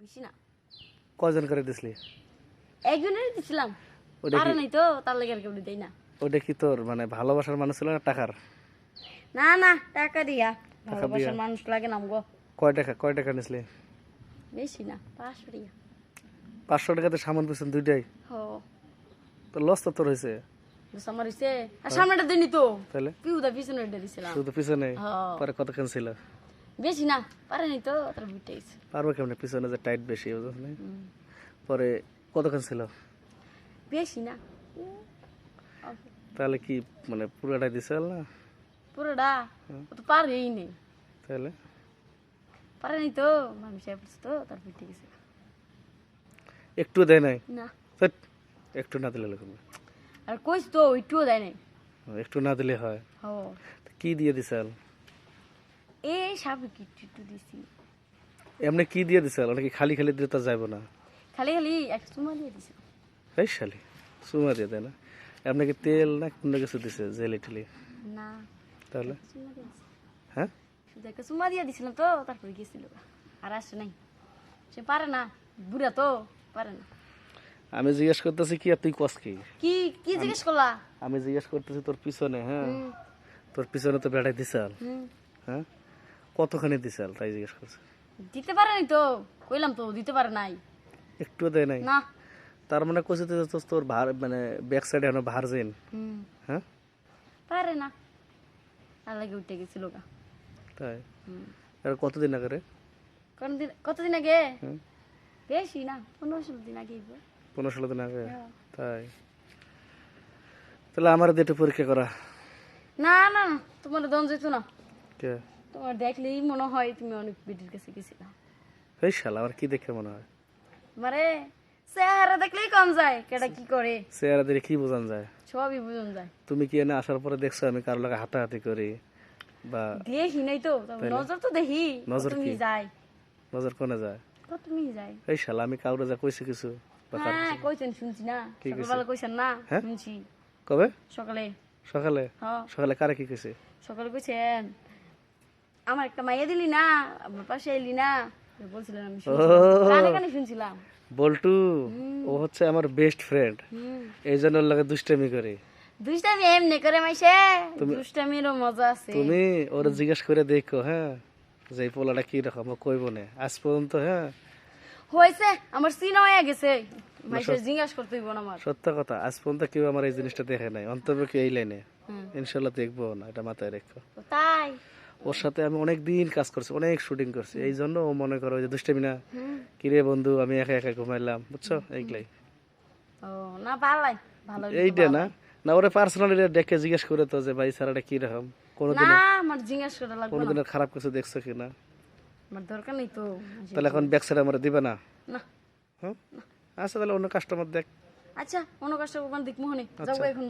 বেশি না। কয়জন করে দিসলি একজনেরই দিছিলাম। ওটা পারে নাই তো তার লেগে আর কেউ দেই না। ওটা কি তোর মানে ভালোবাসার মানুষ ছিল না টাকার? না না টাকা দিয়া। ভালোবাসার মানুষ লাগে নাম গো কয় টাকা কয় টাকা নিসলি বেশি না পাঁচশো টাকা। পাঁচশো টাকাতে সামান পেছন দুইটাই? হো। তো লস তো তোর হয়েছে? আমার হইছে আর সামনেটা দিনি তো? তাহলে? পিউদা পিছনে দিছিলাম। শুধু পিছনে। পরে কতক্ষণ ছিল? বেশি না পারে নাই তো তার বুঝতে গেছে। পারব কেমন? পিছনে যে টাইট বেশি বুঝছ না? পরে কতক্ষণ ছিল? বেশি না। তাহলে কি মানে পুরোটাই দিছে না? পুরোটা? ও তো পারেই নেই তাহলে? পারে নাই তো মানুষ তো তার বুঝতে গেছে। একটু দেয় নাই? না। একটু না দিলে লোক আর কইস তো ওইটুও দেয় নাই। একটু না দিলে হয়। কি দিয়ে দিছাল? এই সাবে কিট্টু একটু দিছি। এমনি কি দিয়ে দিছাল নাকি খালি খালি দিলে তো যাইব না? খালি খালি একটা চুমা দিয়ে দিছি। এই শালি সুমা দিয়ে দেয় না? এমনি কি তেল না কোনো কিছু দিছে জেলি টেলি? না তাহলে? চুমা দিয়ে দিছি। হ্যাঁ? শুধু একটা চুমা দিয়ে দিছিলাম তো তারপরে গেছিল। আর আসে নাই। সে পারে না বুড়া তো পারে না। আমি জিজ্ঞেস করতেছি কি আর তুই কস কি? কি কি জিজ্ঞেস করলা? আমি জিজ্ঞেস করতেছি তোর পিছনে হ্যাঁ? তোর পিছনে তো বেড়াই দিছাল। হ্যাঁ? কতখানি দিছাল তাই জিজ্ঞেস করছে। দিতে পারে নাই তো কইলাম তো দিতে পারে নাই। একটু দেয় নাই? না। তার মানে কইছে তো তোর ভার মানে ব্যাক সাইডে এখনও ভার্জিন হুম। হ্যাঁ? পারে না। তার লাগে উঠে গেছিল গা। তাই। আর কতদিন আগে রে? কতদিন কতদিন আগে। বেশি না পনেরো ষোলো দিন আগে পনেরো ষোলো দিন আগে? হ্যাঁ। তাই? তাহলে আমার দিয়ে পরীক্ষা করা। না না তোমার দম যেত না। কে? তোমার দেখলেই মনে হয় তুমি অনেক বিটির কাছে গেছিলা। এই শালা আমার কি দেখে মনে হয়? মারে চেহারা দেখলেই কম যায় কেটা কি করে? চেহারা দিয়ে কি বোঝান যায়? সবই বুঝন যায়। তুমি কি এনে আসার পরে দেখছ আমি কারোর লাগে হাঁটাহাঁটি করি? বা দেখি নাই তো নজর তো দেখি নজর তুমি কি? যাই নজর কোনে যায়? তো তুমি যাই এই শালা আমি কাউরে যা কইছি কিছু হ্যাঁ কইছেন শুনছি না? সকালবেলা কইছেন না হ্যাঁ? শুনছি। কবে? সকালে। সকালে? হ্যাঁ। সকালে কারে কি কইছে? সকালে কইছেন আমার একটা মাইয়া দিলি না আমার পাশে এলি না। বলছিলেন আমি শুনছিলাম। কানে কানে শুনছিলাম। বল্টু ও হচ্ছে আমার বেস্ট ফ্রেন্ড এই জন্য ওর লাগে দুষ্টামি করি। দুষ্টামি এমনি করে মাইসে? দুষ্টামিরও মজা আছে। তুমি ওর জিজ্ঞেস করে দেখো হ্যাঁ? যে পোলাটা কি রকম কইব না। আজ পর্যন্ত হ্যাঁ? হয়েছে আমার সিনা হয়ে গেছে। জিজ্ঞাসা করতে হইব না আমার। সত্য কথা আজ পর্যন্ত কেউ আমার এই জিনিসটা দেখে নাই। অন্তর্ব কি এই লাইনে। ইনশাল্লাহ দেখব না এটা মাথায় রেখো। তাই। ওর সাথে আমি অনেক দিন কাজ করছি অনেক শুটিং করছি। এই জন্য ও মনে করো যে দুষ্টামি না। হুম। কিরে বন্ধু আমি একা একা ঘুমাইলাম বুঝছ? এইগুলাই। ও না ভালাই ভালো এইটা না? না ওরে পার্সোনালি ডেকে জিজ্ঞেস করে তো যে ভাই স্যারটা কি রকম? কোনোদিন না আমার জিজ্ঞাসা করা লাগবে না। কোনোদিনের খারাপ কিছু দেখছ কিনা আমার দরকার নেই তো তাহলে এখন ব্যাক সাইড আমার দিবে না? না। হ্যাঁ আচ্ছা তাহলে অন্য কাস্টমার দেখ। আচ্ছা অন্য ওখান দিক মোহনে। যাব এখন